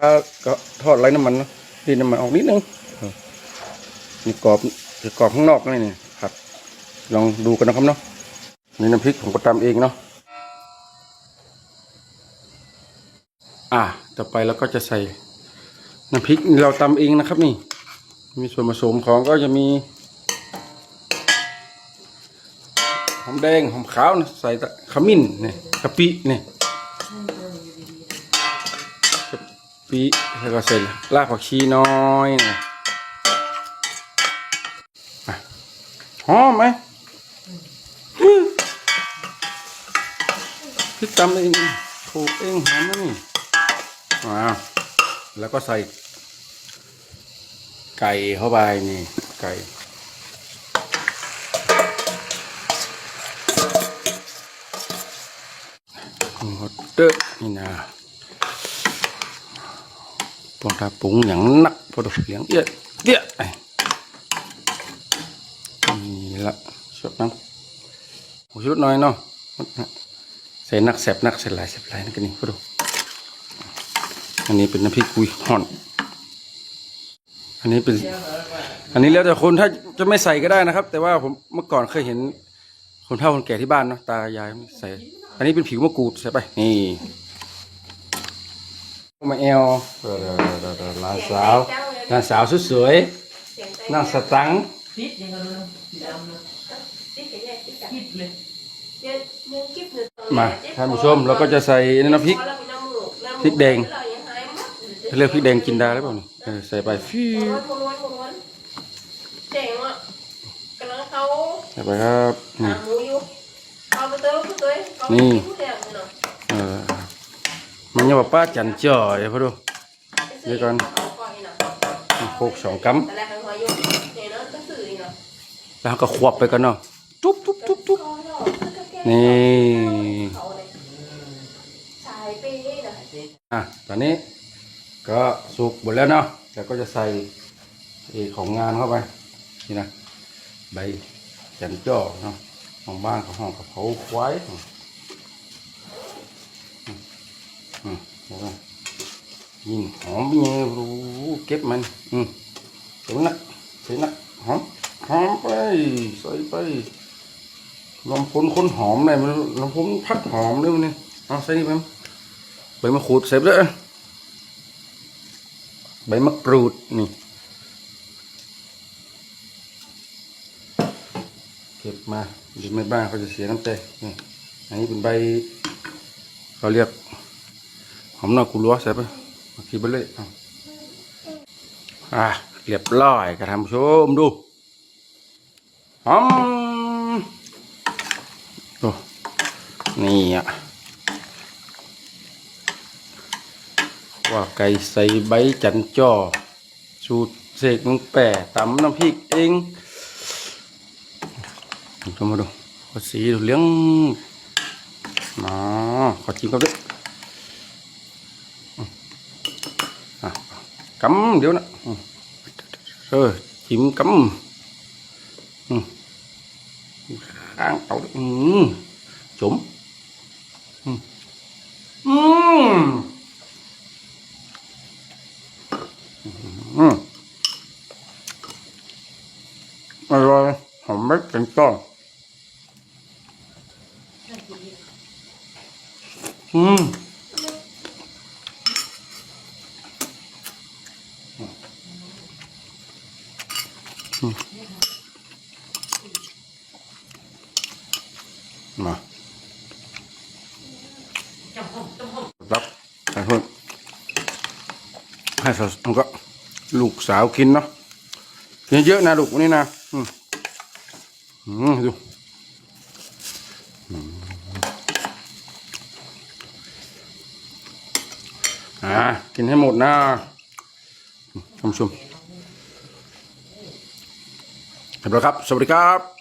ถ้าก็ทอดไร้น้ำมันเนอะดีน้ำมันออกนิดนึงนี่กรอบคือกรอบข้างนอกนี่นี่ครับลองดูกันนะครับเนาะนี่น้ำพริกผมก็ตำเองเนาะอะต่อไปเราก็จะใส่น้ำพริกเราตำเองนะครับนี่ มีส่วนผสมของก็จะมีหอมแดงหอมขาวนะใส่ตะขมิ้นเนี่ยกะปิเนี่ก ปิแล้วก็ใส่รากผักชีน้อยนะหอมไหมพริกตำเองถูกเองหอมนะนี่ว้าวแล้วก็ใส่ ไก่เข้าไปนี่ไก่หมดเด้อนี่นะ ปองตาปรุงอย่างนักพอดเสียงเอี้ยเดี้ยไอ้นี่ละชดน้ำโอ้ชุดน้อยเนาะใส่นักแสบนักใส่หลายแสบหลายนั่นก็นี่พอดูอันนี้เป็นน้ำพริกกุยห่อนอันนี้เป็น อันนี้แล้วแต่คนถ้าจะไม่ใส่ก็ได้นะครับ แต่ว่าผมเมื่อก่อนเคยเห็นคนเฒ่าคนแก่ที่บ้านเนาะตายายไม่ใส่ อันนี้เป็นผิวมะกรูดใส่ไปนี่ มาแอลเออหลานสาวหลานสาวสวยๆนั่งสตังค์ติดยังไงเลยสีดำเลยติดเลยมาท่านผู้ชมเราก็จะใส่น้ำพริกพริกแดงเรียกพริกแดงกินได้หรือเปล่านี่เออใส่ไปฟิวเจ๋งอะกำลังเขาใส่ไปครับนี่หาหมูอยู่เอาไปเติมไปเลยเอาไป นี่กินผู้เดียวเนาป้าจันจ่อยพอดูเดี๋ยวก่อนเอาก่อนโคกสองกัมแต่แรกเขวอยู่เนี่ยเนาะต้องสื่อนี่เนาะแล้วก็ควบไปกันเนาะทุบทุบทุบทุบนี่อะตอนนี้ก็สุกหมดแล้วเนาะแล้วก็จะใส่ของงานเข้าไปนี่นะใบจันจ้อเนาะของบ้านของห้องกะเพราควายอืมอืมแล้วก็ ยิ่งหอมยิ่งรู้เก็บมัน อืมเห็นะเห็นะหอมหอมไปใส่ไปลำพ้นคนหอมเลยมันลำพ้นพัดหอมเลยมันนี่เอาใส่นี่ไปใบมะกรูดใส่ไปเลยใบมะกรูดนี่เก็บมาดี๋ยวไม่บ้านเขาจะเสียน้ำใจนี่อันนี้เป็นใบเขาเรียก หอมนอกกุลัวใส่ไปมาคีบไปเลยอะเรียบร้อยกระทำชมดูหอมโอ้นี่อะว่าไก่ใส่ใบจันจ่อสูตรเสกมึงแปะตำน้ำพริกเองดูมาดูขอสีดูเลี้ยงมาขอจิ้มกับด้วยอะ กำเดี๋ยวนะอืมเออจิ้มกำอื มาจุ๋มอืมอืมอืมอร่อยหอมไม่เป็นต้นอืมอืมมาจำผมจำผมรับไปเพิ่มให้สาวก็ลูกสาวกินเนาะกินเยอะนะลูกวันนี้นะอืมอืมดูอ่ากินให้หมดนะท่านผู้ชม เรียบร้อยครับ สวัสดีครับ